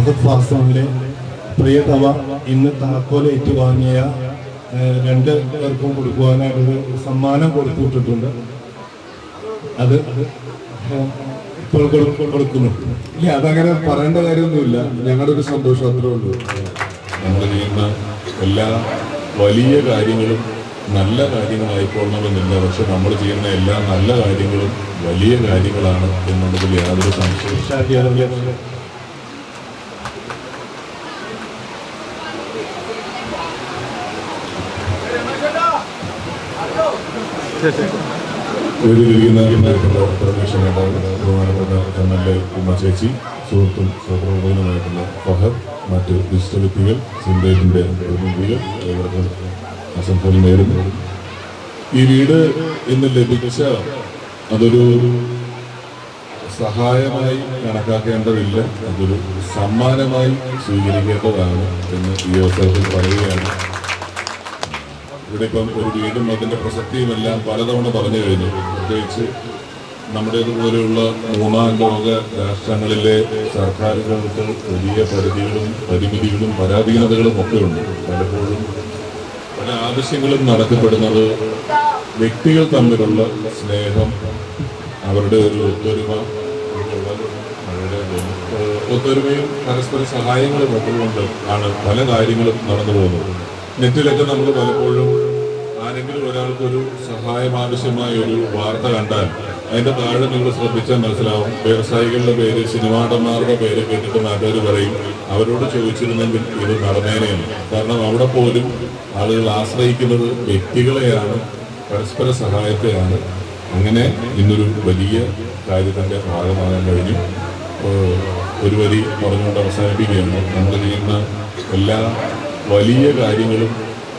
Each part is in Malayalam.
ഫഹദ് ഫാസോണിലെ പ്രിയതമ ഇന്ന് താക്കോലേറ്റ് വാങ്ങിയ രണ്ട് പേർക്കും കൊടുക്കുവാനായിട്ടൊരു സമ്മാനം കൊടുത്തുവിട്ടിട്ടുണ്ട് അത് ഇപ്പോൾ കൊടു- കൊടുക്കുന്നു. ഇല്ല അതങ്ങനെ പറയേണ്ട കാര്യമൊന്നുമില്ല. ഞങ്ങളുടെ ഒരു സന്തോഷം അത്രേ ഉള്ളൂ. നമ്മൾ ചെയ്യുന്ന എല്ലാ വലിയ കാര്യങ്ങളും നല്ല കാര്യങ്ങളായിക്കൊള്ളണമെന്നില്ല പക്ഷെ നമ്മൾ ചെയ്യുന്ന എല്ലാ നല്ല കാര്യങ്ങളും വലിയ കാര്യങ്ങളാണ് എന്നുള്ളതിൽ യാതൊരു സംശയവും ചേച്ചി സുഹൃത്തും സഹപ്രവർത്തകനുമായിട്ടുള്ള ഫഹദ് മറ്റ് ഡിജിറ്റൽ വ്യക്തികൾ സിന്തേറ്റിന്റെ പ്രതിനിധികൾ ഏവർക്കും ആശംസകൾ ഈ വീട് ഇന്ന് ലഭിച്ച അതൊരു സഹായമായി കണക്കാക്കേണ്ടതില്ല അതൊരു സമ്മാനമായി സ്വീകരിക്കേണ്ടതാണ് എന്ന് ഈ അവസരത്തിൽ പറയുകയാണ്. ഇവിടെ ഇപ്പം ഒരു വീടും അതിന്റെ പ്രസക്തിയും എല്ലാം പലതവണ പറഞ്ഞു കഴിഞ്ഞു. പ്രത്യേകിച്ച് നമ്മുടേതുപോലെയുള്ള മൂന്നാം ലോക രാഷ്ട്രങ്ങളിലെ സർക്കാരുകൾക്ക് വലിയ പരിധികളും പരിമിതികളും പരാധീനതകളും ഒക്കെ ഉണ്ട് പലപ്പോഴും പല ആവശ്യങ്ങളും നടത്തപ്പെടുന്നത് വ്യക്തികൾ തമ്മിലുള്ള സ്നേഹം അവരുടെ ഒരു ഒത്തൊരുമ ഒത്തൊരുമയും പരസ്പര സഹായങ്ങളും ഒക്കെ കൊണ്ട് ആണ് പല കാര്യങ്ങളും നടന്നു പോകുന്നത്. നെറ്റിലൊക്കെ നമ്മൾ പലപ്പോഴും ആരെങ്കിലും ഒരാൾക്കൊരു സഹായം ആവശ്യമായ ഒരു വാർത്ത കണ്ടാൽ അതിന്റെ താഴെ നിങ്ങൾ ശ്രദ്ധിച്ചാൽ മനസ്സിലാവും. വ്യവസായികളുടെ പേര് സിനിമാടന്മാരുടെ പേര് കേട്ടിട്ട് നാട്ടുകാർ പറയും അവരോട് ചോദിച്ചിരുന്നെങ്കിൽ ഇത് നടന്നേനെയാണ് കാരണം അവിടെ പോലും ആളുകൾ ആശ്രയിക്കുന്നത് വ്യക്തികളെയാണ് പരസ്പര സഹായത്തെയാണ്. അങ്ങനെ ഇന്നൊരു വലിയ കാര്യത്തിന്റെ ഭാഗമാകാൻ കഴിഞ്ഞു. ഒരു വരി പറഞ്ഞുകൊണ്ട് അവസാനിപ്പിക്കുകയാണ്. നമ്മൾ ചെയ്യുന്ന എല്ലാ വലിയ കാര്യങ്ങളും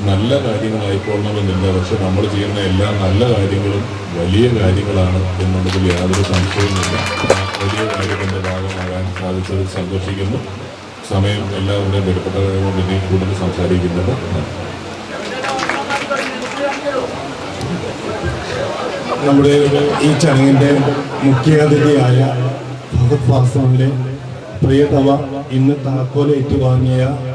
നല്ല കാര്യങ്ങളായിക്കൊള്ളണമെന്നില്ല പക്ഷെ നമ്മൾ ചെയ്യുന്ന എല്ലാ നല്ല കാര്യങ്ങളും വലിയ കാര്യങ്ങളാണ് എന്നുള്ളതിൽ യാതൊരു സംശയവുമില്ല വലിയ കാര്യത്തിന്റെ ഭാഗമാകാൻ സാധിച്ചത് സന്തോഷിക്കുന്നു. സമയം എല്ലാവരുടെയും വിലപ്പെട്ടതായതുകൊണ്ട് ഇനി കൂടുതൽ സംസാരിക്കുന്നത് നമ്മുടെ ഈ ചടങ്ങിന്റെ മുഖ്യാതിഥിയായ ഭഗത് ഫാസോണിലെ പ്രിയതമ ഇന്ന് താക്കോലേറ്റ് ഏഹ്,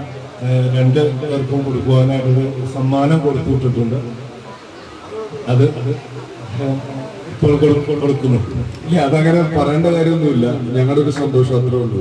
രണ്ട് പേർക്കും കൊടുക്കുവാനായിട്ടൊരു സമ്മാനം കൊടുത്തുവിട്ടിട്ടുണ്ട് അത് ഇപ്പോൾ കൊടു- കൊടുക്കുന്നു. ഇല്ല അതങ്ങനെ പറയേണ്ട കാര്യമൊന്നുമില്ല. ഞങ്ങളുടെ ഒരു സന്തോഷം അത്രേ ഉള്ളൂ.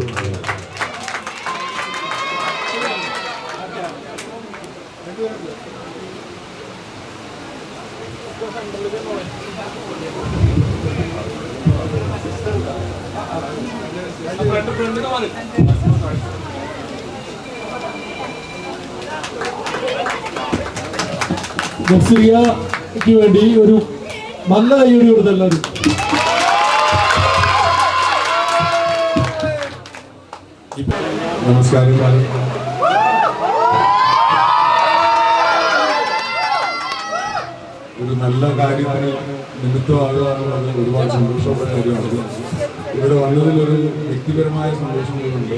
നസ്രിയയ്ക്ക് വേണ്ടി ഒരു നല്ല കൈയ്യടി കൊടുത്ത എല്ലാവരും. നമസ്കാരം. ഒരു നല്ല കാര്യത്തിന് നിമിത്തമാകുക എന്നുള്ളത് ഒരുപാട് സന്തോഷമുള്ള കാര്യമാണ്. ഇവിടെ വന്നതിൽ ഒരു വ്യക്തിപരമായ സന്തോഷങ്ങളുണ്ട്.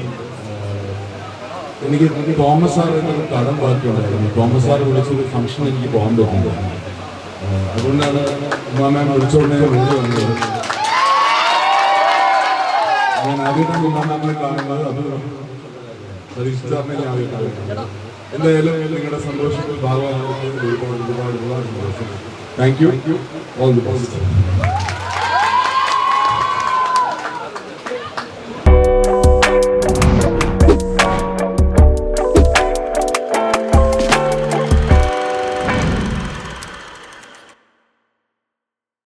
എനിക്ക് തോമസ് സാർ എന്നൊരു കടം ബാക്കിയുണ്ടായിരുന്നു. തോമസ് സാർ വിളിച്ചൊരു ഫംഗ്ഷൻ എനിക്ക് പോകാൻ തോന്നുന്നു. അതുകൊണ്ടാണ് ഉമ്മാമാൻ വിളിച്ചോണ്ടേ വിളിച്ചു വന്നത്. ഞാൻ ആദ്യമായിട്ടാണ് ഉമ്മാമാനെ കാണുന്നത്. അത് ആദ്യമായിട്ടാണ് എന്തായാലും നിങ്ങളുടെ സന്തോഷത്തിൽ ഭാഗമാകുന്നത് ഒരുപാട് ഒരുപാട് ഒരുപാട് സന്തോഷം. Thank you all the best